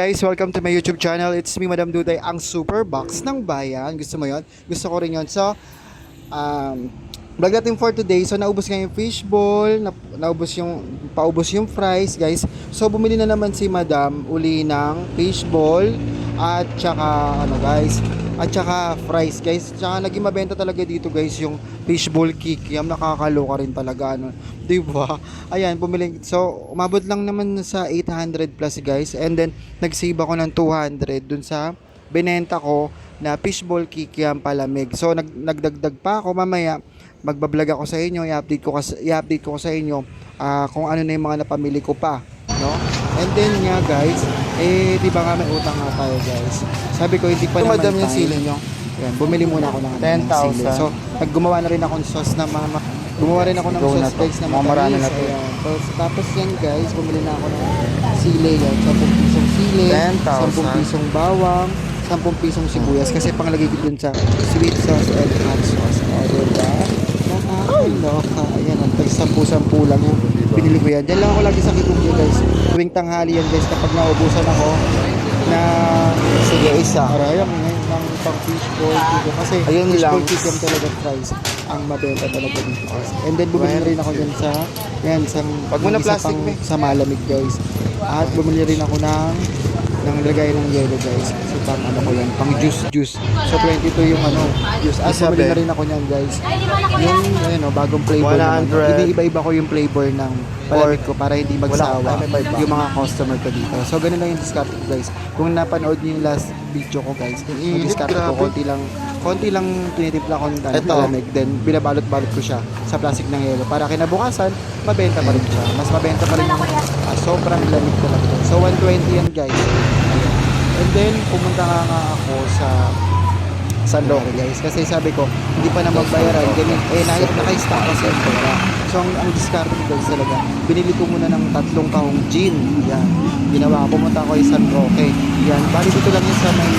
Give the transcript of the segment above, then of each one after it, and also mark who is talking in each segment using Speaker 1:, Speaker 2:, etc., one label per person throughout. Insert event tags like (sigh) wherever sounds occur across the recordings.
Speaker 1: Guys, welcome to my YouTube channel. It's me, Madam Duday, ang super box ng bayan. Gusto mo yon? Gusto ko rin yon. So, um, vlog natin for today. So, naubos nga yung fishball, na, naubos yung, paubos yung fries, guys. So, bumili na naman si Madam uli ng fishball at tsaka, ano guys, at tsaka fries, guys. Tsaka naging mabenta talaga dito, guys, yung fishball kikiam. Nakakaloka rin talaga, ano. (laughs) Di ba? Ayan, bumili. So, umabot lang naman sa 800 plus, guys. And then, nag-save ako ng 200 dun sa binenta ko na fishball kikiam palamig. So, nag nagdagdag pa ako mamaya. Magbablog ako sa inyo, i-update ko, i-update ko sa inyo ah, kung ano na yung mga napamili ko pa. No? And then nga guys, eh di ba nga may utang nga tayo guys. Sabi ko hindi pa naman
Speaker 2: madam, yung sili nyo.
Speaker 1: Yan, bumili muna ako ng, ng
Speaker 2: 10,000.
Speaker 1: sili. So, naggumawa na rin ako ng sauce na mga gumawa rin ako ng
Speaker 2: Go
Speaker 1: sauce guys na matamis.
Speaker 2: na to.
Speaker 1: Ayan. Tapos, tapos yan guys, bumili na ako ng sili yan. 10 pisong sili,
Speaker 2: 10,000.
Speaker 1: 10 pisong bawang, 10 pisong sibuyas kasi panglagay ko dun sa sweet sauce and hot sauce. O, diba? Nakakaloka. Ayan, ang tag 10-10 lang yan. Binili ko yan. Diyan lang ako lagi sa Kikubyo guys. Tuwing tanghali yan guys kapag naubusan ako na
Speaker 2: Sige, isa.
Speaker 1: Marayang ngayon ng pang fishball dito kasi
Speaker 2: Ayun
Speaker 1: fishball
Speaker 2: lang.
Speaker 1: kikiam talaga fries ang mabenta talaga dito. And then bumili rin ako dyan sa yan sa
Speaker 2: Wag mo na plastic,
Speaker 1: pang-
Speaker 2: me.
Speaker 1: sa malamig guys. At bumili rin ako ng ng lagay ng yellow guys. Kasi pang ano ko yan, pang juice juice. So 22 yung ano, juice. At
Speaker 2: Isa,
Speaker 1: bumili na rin ako niyan guys. Yung ayun oh, bagong flavor naman.
Speaker 2: 100.
Speaker 1: Hindi iba-iba ko yung flavor ng palamig ko para hindi magsawa yung mga customer ko dito. So ganun lang yung discount ko guys. Kung napanood niyo yung last video ko guys, yung discount ko konti lang konti lang tinitimpla ko ng palamig then binabalot-balot ko siya sa plastic ng yelo para kinabukasan mabenta pa rin siya. Mas mabenta pa rin yung sobrang lamig talaga. So 120 yan guys. Ayan. And then pumunta nga nga ako sa San Roque guys. Kasi sabi ko hindi pa na magbayaran. Ganyan. Eh na naka-stock kasi ang pera. So ang, ang discard ko guys talaga binili ko muna ng tatlong kahong gin. Yan. Ginawa ko pumunta ako kay San Roque. Yan. Bali dito lang yan sa may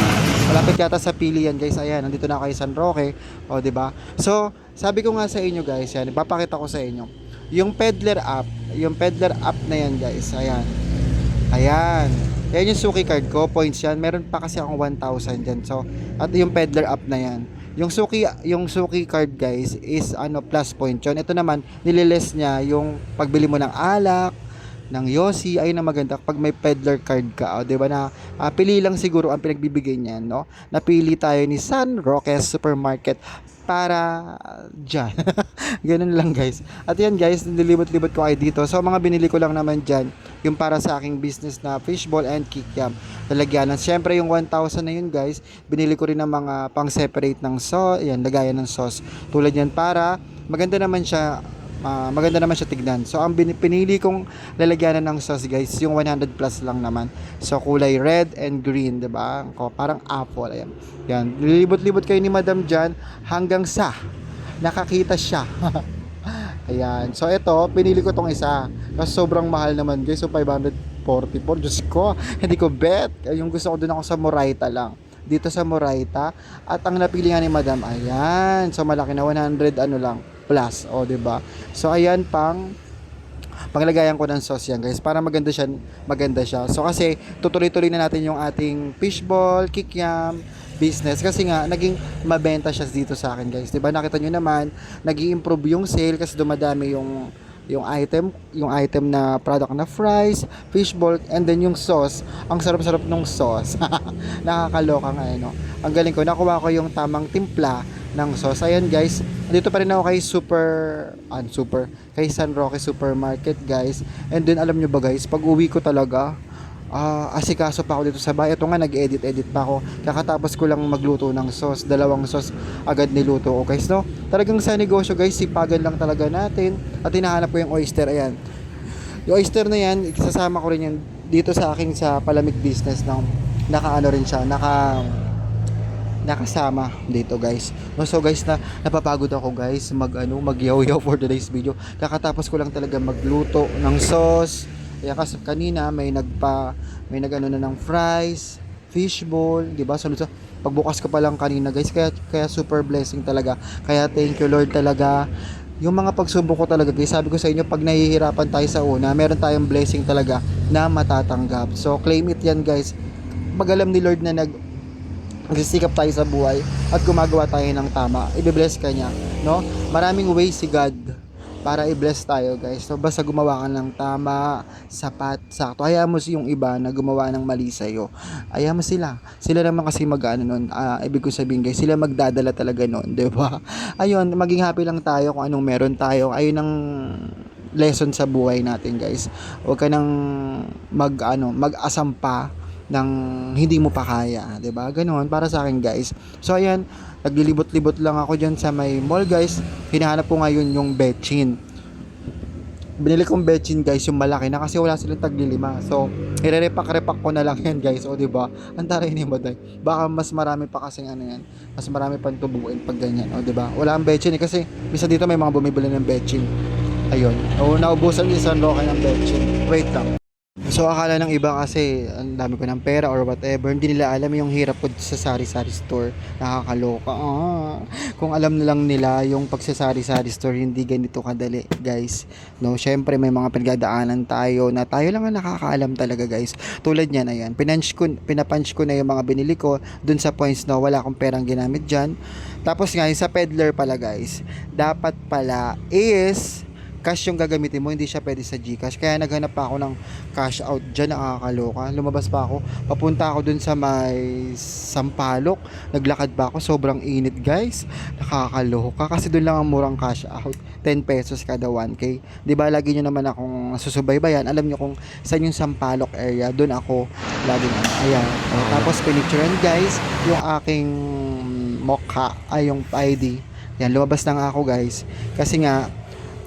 Speaker 1: malapit yata sa pili yan guys. Ayan nandito na ako kay San Roque. O di ba? So sabi ko nga sa inyo guys yan ipapakita ko sa inyo yung peddler app yung peddler app na yan guys ayan Ayan. Yan yung Suki card ko, points yan. Meron pa kasi akong 1,000 dyan. So, at yung peddler app na yan. Yung Suki, yung Suki card guys is ano plus point yun. Ito naman, nililes niya yung pagbili mo ng alak, ng Yossi, ayun ang maganda pag may peddler card ka, o, 'di ba na ah, pili lang siguro ang pinagbibigay niyan, no? Napili tayo ni San Roque Supermarket para dyan. (laughs) Ganun lang guys. At yan guys, nilibot-libot ko kayo dito. So mga binili ko lang naman dyan, yung para sa aking business na fishball and kikiam. Lalagyanan. Siyempre yung 1,000 na yun guys, binili ko rin ng mga pang separate ng sauce, yan, lagayan ng sauce. Tulad yan para maganda naman siya Ah, maganda naman siya tignan. So ang pinili kong lalagyanan ng sauce guys, yung 100 plus lang naman. So kulay red and green, 'di ba? Parang apple ayan. Yan, lilibot-libot kayo ni Madam Jan hanggang sa nakakita siya. (laughs) ayan. So ito, pinili ko tong isa. Kasi sobrang mahal naman guys. So 544. Diyos ko, (laughs) hindi ko bet. Yung gusto ko dun ako sa Moraita lang dito sa Moraita at ang napili nga ni Madam ayan so malaki na 100 ano lang plus o di ba? So ayan pang panglagayan ko ng sauce yan guys. Para maganda siya maganda siya. So kasi tutuloy-tuloy na natin yung ating fishball kikiam business. Kasi nga naging mabenta siya dito sa akin guys. 'di ba? Nakita nyo naman nag-improve yung sale kasi dumadami yung yung item yung item na product na fries fishball and then yung sauce. Ang sarap-sarap ng sauce. (laughs) Nakakaloka nga eh, no? Ang galing ko nakuha ko yung tamang timpla ng sauce. Ayan guys. Dito pa rin ako kay super an super kay San Roque Supermarket guys. And then alam nyo ba guys pag uwi ko talaga ah asikaso pa ako dito sa bahay. Ito nga nag-edit edit pa ako. Kakatapos ko lang magluto ng sauce. Dalawang sauce agad niluto ko guys no? Talagang sa negosyo guys sipagan lang talaga natin. At hinahanap ko yung oyster ayan. Yung oyster na yan isasama ko rin yan dito sa aking sa palamig business ng naka ano rin siya naka nakasama dito guys. No, so guys na napapagod ako guys mag ano mag yaw for today's video. Kakatapos ko lang talaga magluto ng sauce. Kaya kasi kanina may nagpa may nagano na ng fries, fishball, 'di ba? Sunod sa pagbukas ko pa lang kanina guys kaya kaya super blessing talaga. Kaya thank you Lord talaga yung mga pagsubok ko talaga guys, sabi ko sa inyo, pag nahihirapan tayo sa una, meron tayong blessing talaga na matatanggap. So, claim it yan guys. Pag alam ni Lord na nag nagsisikap tayo sa buhay at gumagawa tayo ng tama, i-bless ka niya, no? Maraming ways si God para i-bless tayo, guys. So, basta gumawa ka ng tama, sapat, sakto. Hayaan mo yung iba na gumawa ng mali sa'yo. Hayaan mo sila. Sila naman kasi mag-ano nun, ah, ibig ko sabihin, guys, sila magdadala talaga nun, di ba? (laughs) Ayun, maging happy lang tayo kung anong meron tayo. Ayun ang lesson sa buhay natin, guys. Huwag ka nang mag, ano, mag-asam pa ng hindi mo pa kaya, 'di ba? Ganoon para sa akin, guys. So ayan, naglilibot-libot lang ako diyan sa may mall, guys. Hinahanap ko ngayon yung betchin. Binili kong betchin, guys, yung malaki na kasi wala silang taglilima. So, irerepak-repak ko na lang yan, guys. O, 'di ba? Ang taray ni Maday. Baka mas marami pa kasing ano yan. Mas marami pang tubuin pag ganyan, o, 'di ba? Wala ang betchin eh, kasi bisa dito may mga bumibili ng betchin. Ayun. O, naubusan yung isang loka ng betchin. Wait lang. So akala ng iba kasi ang dami ko ng pera or whatever, hindi nila alam yung hirap ko sa sari-sari store. Nakakaloka. Ah. Kung alam na lang nila yung pagsasari-sari store, hindi ganito kadali, guys. No, syempre may mga pinagdadaanan tayo na tayo lang ang nakakaalam talaga, guys. Tulad niyan, ayan. Pinunch ko, pinapunch ko na yung mga binili ko dun sa points na wala akong perang ginamit diyan. Tapos nga, yung sa peddler pala, guys. Dapat pala is cash yung gagamitin mo, hindi siya pwede sa GCash. Kaya naghanap pa ako ng cash out dyan, nakakaloka. Lumabas pa ako, papunta ako dun sa may Sampalok. Naglakad pa ako, sobrang init guys. Nakakaloka kasi dun lang ang murang cash out. 10 pesos kada 1K. Di ba lagi nyo naman akong susubaybayan. Alam nyo kung saan yung Sampalok area, dun ako laging. Ayan. O, tapos pinicturean guys, yung aking mokha, ay yung ID. Yan, lumabas na nga ako guys. Kasi nga,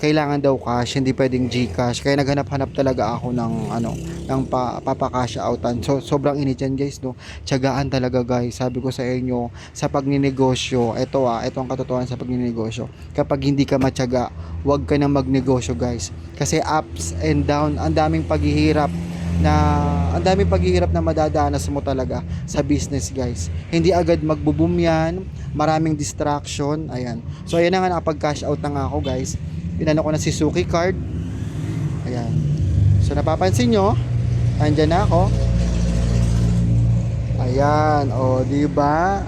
Speaker 1: kailangan daw cash, hindi pwedeng GCash. Kaya naghanap-hanap talaga ako ng ano, ng pa, papakash outan. So sobrang init yan, guys, no. Tiyagaan talaga, guys. Sabi ko sa inyo, sa pagninegosyo, ito ah, ito ang katotohanan sa pagninegosyo. Kapag hindi ka matyaga, huwag ka na magnegosyo, guys. Kasi ups and down, ang daming paghihirap na ang daming paghihirap na madadanas mo talaga sa business guys. Hindi agad magbo-boom yan, maraming distraction, ayan. So ayan na nga nakapag cash out na nga ako guys pinano ko na si Suki card. Ayan. So napapansin nyo andyan na ako. Ayan o di ba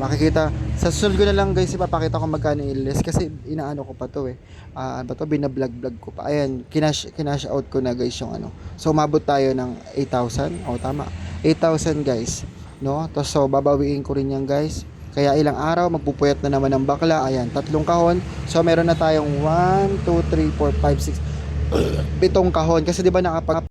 Speaker 1: makikita. Sa susunod ko na lang guys ipapakita ko magkano ilis kasi inaano ko pa to eh. Ah, ano ba to? Binablog vlog ko pa. Ayan kinash, kinash out ko na guys yung ano. So umabot tayo ng 8,000 o tama. 8,000 guys. No? To so babawiin ko rin yan guys kaya ilang araw magpupuyat na naman ng bakla. Ayan, tatlong kahon. So meron na tayong 1 2 3 4 5 6 pitong kahon kasi 'di ba nakapag